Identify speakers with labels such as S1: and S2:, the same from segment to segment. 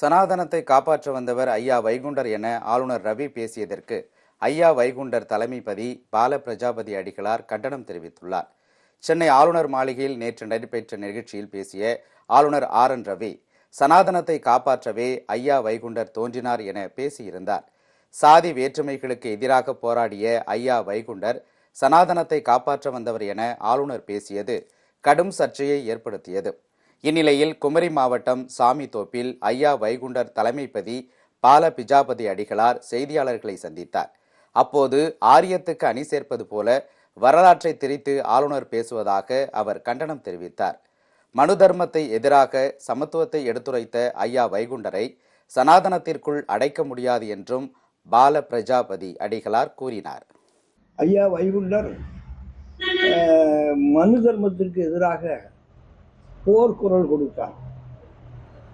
S1: சனாதனத்தை காப்பாற்ற வந்தவர் ஐயா வைகுண்டர் என ஆளுநர் ரவி பேசியதற்கு ஐயா வைகுண்டர் தலைமைப்பதி பால பிரஜாபதி அடிகளார் கண்டனம் தெரிவித்துள்ளார். சென்னை ஆளுநர் மாளிகையில் நேற்று நடைபெற்ற நிகழ்ச்சியில் பேசிய ஆளுநர் ஆர் என் ரவி சனாதனத்தை காப்பாற்றவே ஐயா வைகுண்டர் தோன்றினார் என பேசியிருந்தார். சாதி வேற்றுமைகளுக்கு எதிராக போராடிய ஐயா வைகுண்டர் சனாதனத்தை காப்பாற்ற வந்தவர் என ஆளுநர் பேசியது கடும் சர்ச்சையை ஏற்படுத்தியது. இந்நிலையில் குமரி மாவட்டம் சாமித்தோப்பில் ஐயா வைகுண்டர் தலைமைப்பதி பால பிஜாபதி அடிகளார் செய்தியாளர்களை சந்தித்தார். அப்போது ஆரியத்துக்கு அணி சேர்ப்பது போல வரலாற்றை திரித்து ஆளுநர் பேசுவதாக அவர் கண்டனம் தெரிவித்தார். மனு தர்மத்தை எதிராக சமத்துவத்தை எடுத்துரைத்த ஐயா வைகுண்டரை சனாதனத்திற்குள் அடைக்க முடியாது என்றும் பால பிரஜாபதி அடிகளார் கூறினார்.
S2: ஐயா வைகுண்டர் மனு தர்மத்திற்கு எதிராக போர் குரல் கொடுத்தார்.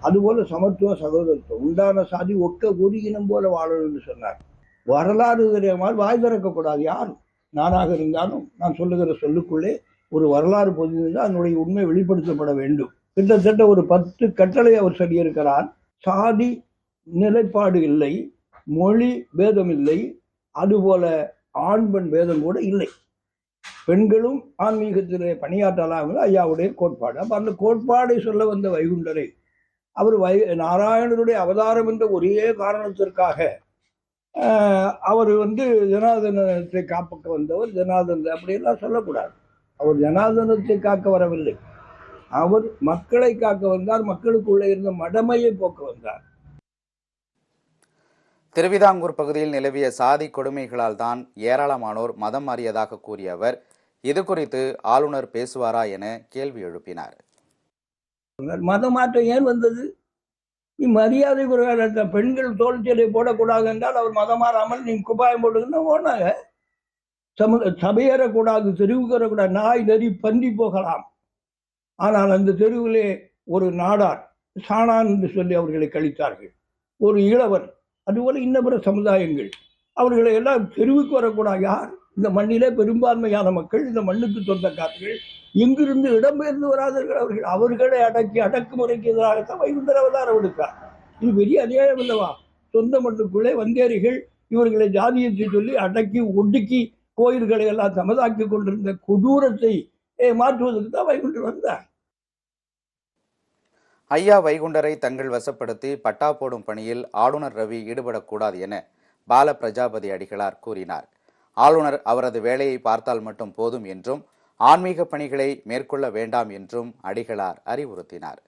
S2: அதுபோல சமத்துவ சகோதரத்துவம். உண்டான சாதி ஒக்க ஒரு இனம் போல வாழணும்னு சொன்னார். வரலாறு தெரியாமல் வாய் திறக்கக்கூடாது யாரும் நானாக இருந்தாலும் நான் சொல்லுகிற சொல்லுக்குள்ளே ஒரு வரலாறு பொதிந்தால் அதனுடைய உண்மை வெளிப்படுத்தப்பட வேண்டும். கிட்டத்தட்ட ஒரு பத்து கட்டளை அவர் சொல்லியிருக்கிறார். சாதி நிலைப்பாடு இல்லை மொழி பேதம் இல்லை அதுபோல ஆண் பெண் பேதம் கூட இல்லை. பெண்களும் ஆன்மீகத்திலே பணியாற்றலாம் ஐயாவுடைய கோட்பாடு. அப்போ அந்த கோட்பாடை சொல்ல வந்த வைகுண்டரை அவர் வை நாராயணனுடைய அவதாரம் என்ற ஒரே காரணத்திற்காக அவர் வந்து ஜனாதனத்தை காப்பக்க வந்தவர் ஜனாதன அப்படின்லாம் சொல்லக்கூடாது. அவர் ஜனாதனத்தை காக்க வரவில்லை. அவர் மக்களை காக்க வந்தார். மக்களுக்குள்ளே இருந்த மடமையை போக்க வந்தார்.
S1: திருவிதாங்கூர் பகுதியில் நிலவிய சாதி கொடுமைகளால் தான் ஏராளமானோர் மதம் மாறியதாக கூறிய அவர் இது குறித்து ஆளுநர் பேசுவாரா என கேள்வி எழுப்பினார்.
S2: மத மாற்றம் ஏன் வந்தது? நீ மரியாதை குறைவாக பெண்கள் தோல்ச்சலை போடக்கூடாது என்றால் அவர் மதம் மாறாமல் நீ குபாயம் போடுங்கன்னா ஓனாங்க சம சபையேறக்கூடாது தெருவுக்கு வரக்கூடாது நாய் நெறி பந்தி போகலாம். ஆனால் அந்த தெருவிலே ஒரு நாடார் சாணான் என்று சொல்லி அவர்களை கழித்தார்கள். ஒரு இளவன் அதுபோல் இன்ன பிற சமுதாயங்கள். அவர்களை எல்லாம் தெருவுக்கு வரக்கூடாது. யார்? இந்த மண்ணிலே பெரும்பான்மையான மக்கள் இந்த மண்ணுக்கு சொந்தக்காரர்கள். எங்கிருந்து இடம்பெயர்ந்து வராதர்கள் அவர்கள்? அவர்களை அடக்கி அடக்குமுறைக்கு எதிராகத்தான் வைகுண்டர் அவதாரம் எடுத்தார் இது பெரிய அநியாயம் அல்லவா? சொந்த மண்ணுக்குள்ளே வந்தேரிகள் இவர்களை ஜாதியத்தை சொல்லி அடக்கி ஒடுக்கி கோயில்களை எல்லாம் சமதாக்கி கொண்டிருந்த கொடூரத்தை மாற்றுவதற்கு தான் வைகுண்டர் வந்தார்.
S1: ஐயா வைகுண்டரை தங்கள் வசப்படுத்தி பட்டா போடும் பணியில் ஆளுநர் ரவி ஈடுபடக்கூடாது என பால பிரஜாபதி அடிகளார் கூறினார். ஆளுநர் அவரது வேலையை பார்த்தால் மட்டும் போதும் என்றும் ஆன்மீக பணிகளை மேற்கொள்ள வேண்டாம் என்றும் அடிகளார் அறிவுறுத்தினார்.